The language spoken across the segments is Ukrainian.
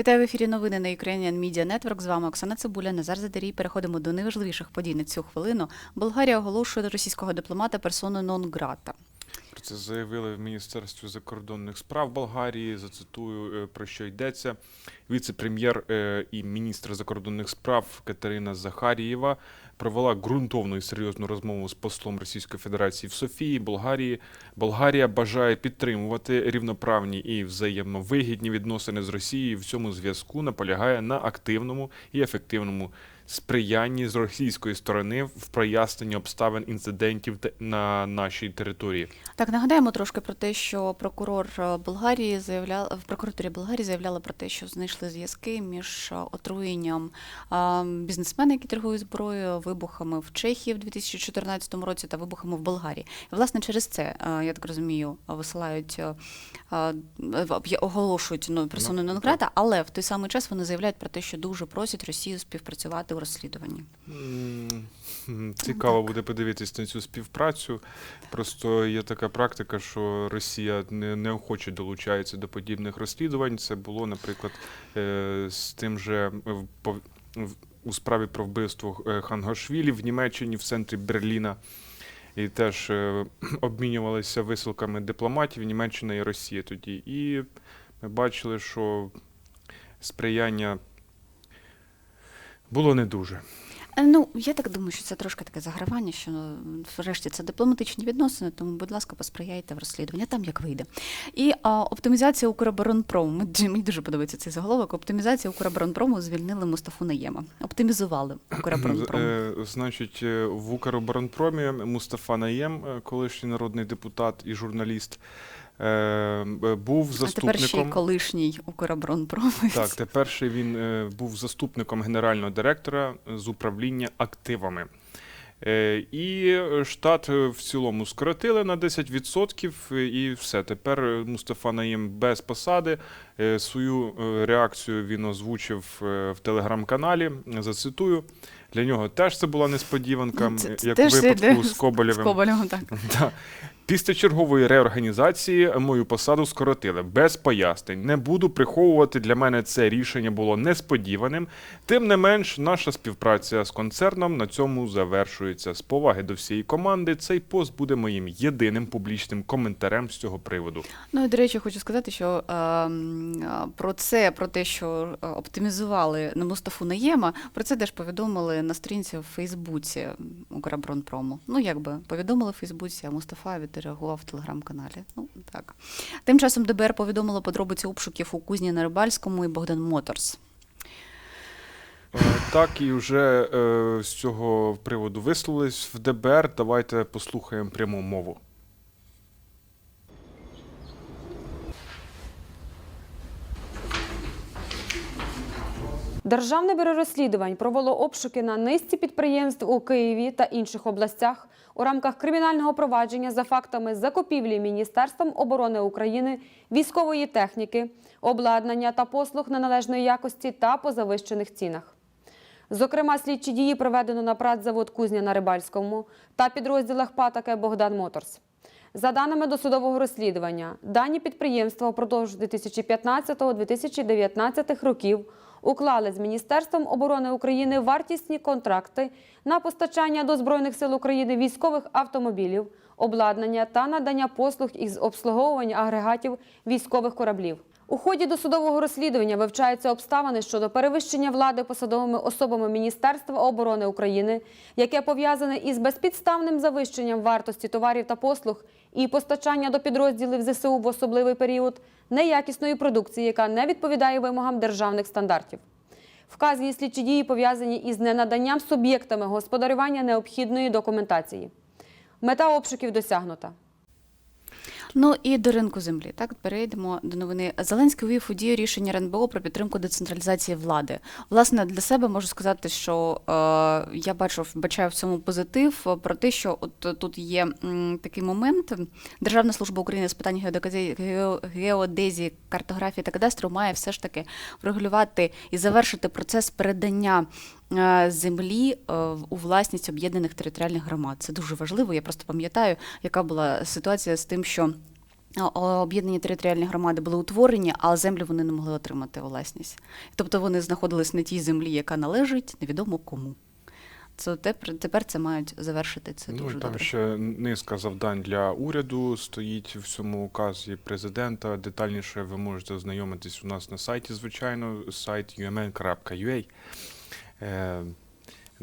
Вітаю в ефірі новини на Ukrainian Media Network. З вами Оксана Цибуля, Назар Задарій. Переходимо до найважливіших подій на цю хвилину. Болгарія оголошує російського дипломата персону нон грата. Про це заявили в Міністерстві закордонних справ Болгарії. Зацитую е, про що йдеться. Віце-прем'єр е, і міністр закордонних справ Катерина Захарієва провела ґрунтовну і серйозну розмову з послом Російської Федерації в Софії, Болгарії. Болгарія бажає підтримувати рівноправні і взаємовигідні відносини з Росією. В цьому зв'язку наполягає на активному і ефективному сприянні з російської сторони в проясненні обставин інцидентів на нашій території. Так нагадаємо трошки про те, що прокурор е, Болгарії заявляла в прокуратурі Болгарії заявляла про те, що знайшли зв'язки між е, отруєнням е, бізнесмена, які торгують зброєю, вибухами в Чехії в 2014 році та вибухами в Болгарії. І, власне, через це я так розумію, висилають оголошують ну, персону Ну, нон грата, але в той самий час вони заявляють про те, що дуже просять Росію співпрацювати у розслідуванні. Цікаво буде подивитись на цю співпрацю. Просто є така практика, що Росія не- неохоче долучається до подібних розслідувань. Це було, наприклад, е, з тим же е, в в- у справі про вбивство е, Хангашвілі в Німеччині в центрі Берліна. І теж обмінювалися висилками дипломатів Німеччина і Росія тоді. І ми бачили, що сприяння було не дуже. Е, Ну, я так думаю, що це трошки таке загравання, що ну, врешті це дипломатичні відносини, тому, будь ласка, посприяйте в розслідуванні, там як вийде. І а, оптимізація Укроборонпрому. Мені, дуже подобається цей заголовок. Оптимізація Укроборонпрому звільнили Мустафу Наєма. Оптимізували Укроборонпром. Е, Значить, е, в Укроборонпромі Мустафа Наєм, колишній народний депутат і журналіст, е, був А тепер ще й заступником. колишній Укроборонпром. Так, тепер ще він е, був заступником генерального директора з управління активами. Е, І штат в цілому скоротили на 10%, е, і все. Тепер Мустафа Наїм без посади. Е, Свою е, реакцію він озвучив е, в телеграм-каналі. Зацитую. Для нього теж це була несподіванка, Це- це як у випадку з Коболєвим. З Коболєвим, так. Да. Після чергової реорганізації мою посаду скоротили без пояснень. Не буду приховувати. Для мене це рішення було несподіваним. Тим не менш, наша співпраця з концерном на цьому завершується. З поваги до всієї команди. Цей пост буде моїм єдиним публічним коментарем з цього приводу. Ну і до речі, хочу сказати, що е, про це, про те, що е, оптимізували на Мустафу Наєма, про це теж повідомили на сторінці в Фейсбуці Укроборонпрому. Ну, якби повідомили в Фейсбуці, а Мустафа відреагував в телеграм-каналі. Ну так. Тим часом ДБР повідомило подробиці обшуків у кузні на Рибальському і Богдан Моторс. Е, Так, і вже е, з цього приводу висловились в ДБР. Давайте послухаємо пряму мову. Державне бюро розслідувань провело обшуки на низці підприємств у Києві та інших областях у рамках кримінального провадження за фактами закупівлі Міністерством оборони України військової техніки, обладнання та послуг неналежної якості та по завищених цінах. Зокрема, слідчі дії проведено на пратзавод Кузня на Рибальському та підрозділах ПАТАКЕ Богдан Моторс. За даними досудового розслідування, дані підприємства впродовж 2015-2019 років уклали з Міністерством оборони України вартісні контракти на постачання до Збройних сил України військових автомобілів, обладнання та надання послуг із обслуговування агрегатів військових кораблів. У ході досудового розслідування вивчаються обставини щодо перевищення влади посадовими особами Міністерства оборони України, яке пов'язане із безпідставним завищенням вартості товарів та послуг і постачання до підрозділів ЗСУ в особливий період неякісної продукції, яка не відповідає вимогам державних стандартів. Вказані слідчі дії пов'язані із ненаданням суб'єктами господарювання необхідної документації. Мета обшуків досягнута. Ну і до ринку землі. Так перейдемо до новини. Зеленський увів у дію рішення РНБО про підтримку децентралізації влади. Власне, для себе можу сказати, що е, я бачу, вбачаю в цьому позитив про те, що от тут є м, такий момент. Державна служба України з питань геодезії, геодезії, картографії та кадастру має все ж таки врегулювати і завершити процес передання землі е, у власність об'єднаних територіальних громад. Це дуже важливо. Я просто пам'ятаю, яка була ситуація з тим, що об'єднані територіальні громади були утворені, але землю вони не могли отримати у власність. Тобто вони знаходились на тій землі, яка належить невідомо кому. Це тепер, тепер це мають завершити. Це ну, дуже там добре. ще низка завдань для уряду стоїть в цьому указі президента. Детальніше ви можете ознайомитись у нас на сайті, звичайно, сайт umn.ua. Е,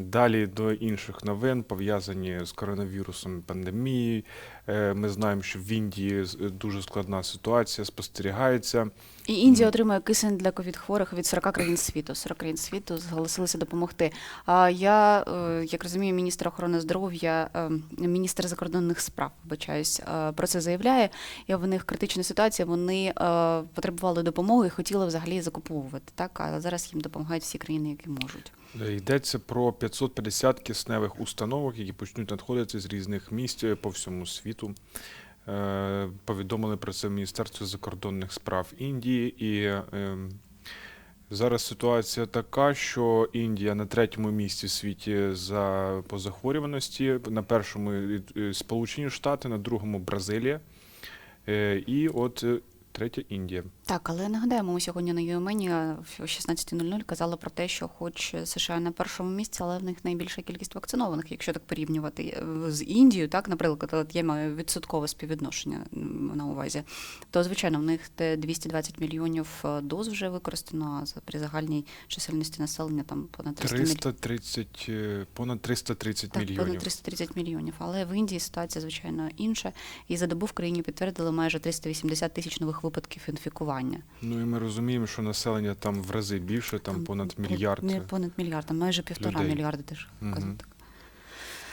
Далі до інших новин, пов'язані з коронавірусом пандемією. Е, Ми знаємо, що в Індії дуже складна ситуація спостерігається. І Індія отримує кисень для ковід-хворих від 40 країн світу. 40 країн світу зголосилися допомогти. А я, е, як розумію, міністр охорони здоров'я, е, міністр закордонних справ, вибачаюсь, е, про це заявляє. І в них критична ситуація. Вони е, потребували допомоги і хотіли взагалі закуповувати. Так, а зараз їм допомагають всі країни, які можуть. Е, Йдеться про 550 кисневих установок, які почнуть надходити з різних місць е, по всьому світу. Е, Повідомили про це в Міністерстві закордонних справ Індії. І е, зараз ситуація така, що Індія на третьому місці в світі за по захворюваності, на першому е, е, Сполучені Штати, на другому Бразилія. І от третя Індія. Так, але нагадаємо, ми сьогодні на ЮМНі о 16.00 казали про те, що хоч США на першому місці, але в них найбільша кількість вакцинованих, якщо так порівнювати е, з Індією, так, наприклад, я маю відсоткове співвідношення на увазі, то звичайно в них те 220 мільйонів е, доз вже використано, а при загальній чисельності населення там понад 300 мільйонів. 330, е, понад 330 Так, мільйонів. понад 330 мільйонів. Але в Індії ситуація, звичайно, інша. І за добу в країні підтвердили майже 380 тисяч нових випадків інфікування. Ну і ми розуміємо, що населення там в рази більше, там, понад мільярд. Не понад мільярд, там майже півтора людей. мільярда теж казав так.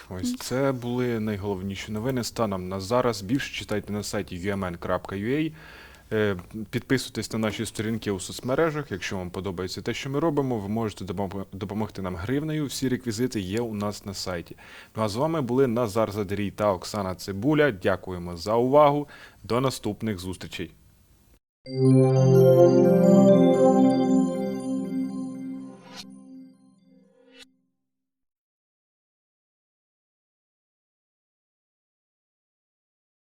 Ось це були найголовніші новини. Станом на зараз. Більше читайте на сайті umn.ua. Е, Підписуйтесь на наші сторінки у соцмережах. Якщо вам подобається те, що ми робимо, ви можете допомогти нам гривнею. Всі реквізити є у нас на сайті. Ну а з вами були Назар Задарій та Оксана Цибуля. Дякуємо за увагу. До наступних зустрічей. Música